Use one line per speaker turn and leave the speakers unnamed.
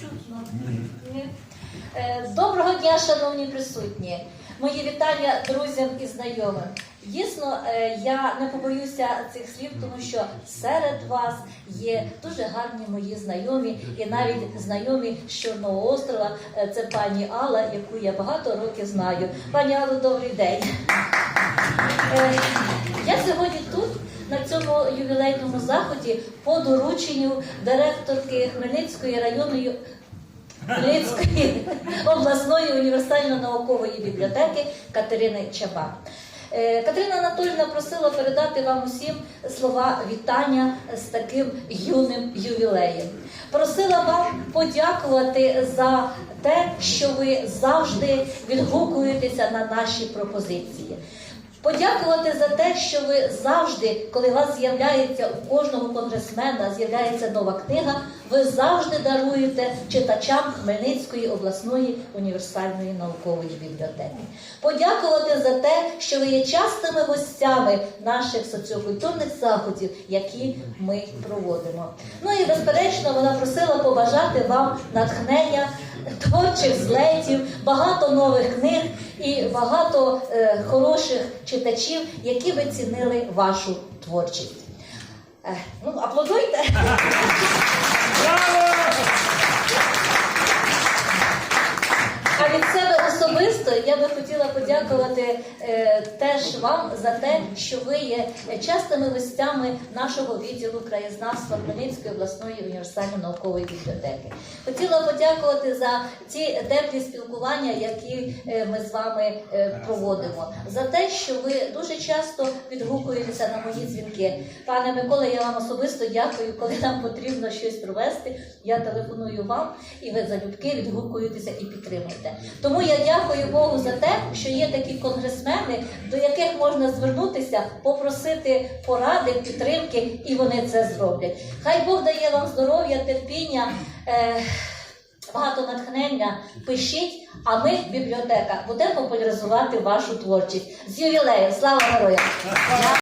чутно. Е, Доброго дня, шановні присутні. Мої вітання друзям і знайомим. Дійсно, е, я не побоюся цих слів, тому що серед вас є дуже гарні мої знайомі, і навіть знайомі з Чорного острова. Е, Це пані Алла, яку я багато років знаю. Пані Алло, добрий день. Я сьогодні цьому ювілейному заході по дорученню директорки Хмельницької районної Хмельницької обласної універсально-наукової бібліотеки Катерини Чаба. Е, Катерина Анатолійовна просила передати вам усім слова вітання з таким юним ювілеєм. Просила вам подякувати за те, що ви завжди відгукуєтеся на наші пропозиції. Подякувати за те, що ви завжди, коли у вас з'являється у кожного конгресмена, з'являється нова книга, ви завжди даруєте читачам Хмельницької обласної універсальної наукової бібліотеки. Подякувати за те, що ви є частими гостями наших соціокультурних заходів, які ми проводимо. Ну і безперечно, вона просила побажати вам натхнення творчих злетів, багато нових книг і багато е, хороших читачів, які би цінили вашу творчість. Е, ну, аплодуйте. А я би хотіла подякувати е, теж вам за те, що ви є частими гостями нашого відділу краєзнавства Хмельницької обласної універсально-наукової бібліотеки. Хотіла подякувати за ці теплі спілкування, які е, ми з вами е, проводимо, за те, що ви дуже часто відгукуєтеся на мої дзвінки. Пане Микола, я вам особисто дякую, коли нам потрібно щось провести. Я телефоную вам, і ви залюбки відгукуєтеся і підтримуєте. Тому я дякую Богу за те, що є такі конгресмени, до яких можна звернутися, попросити поради, підтримки, і вони це зроблять. Хай Бог дає вам здоров'я, терпіння. Е- Багато натхнення пишіть, а ми, бібліотека, будемо популяризувати вашу творчість з ювілеєм. Слава героям!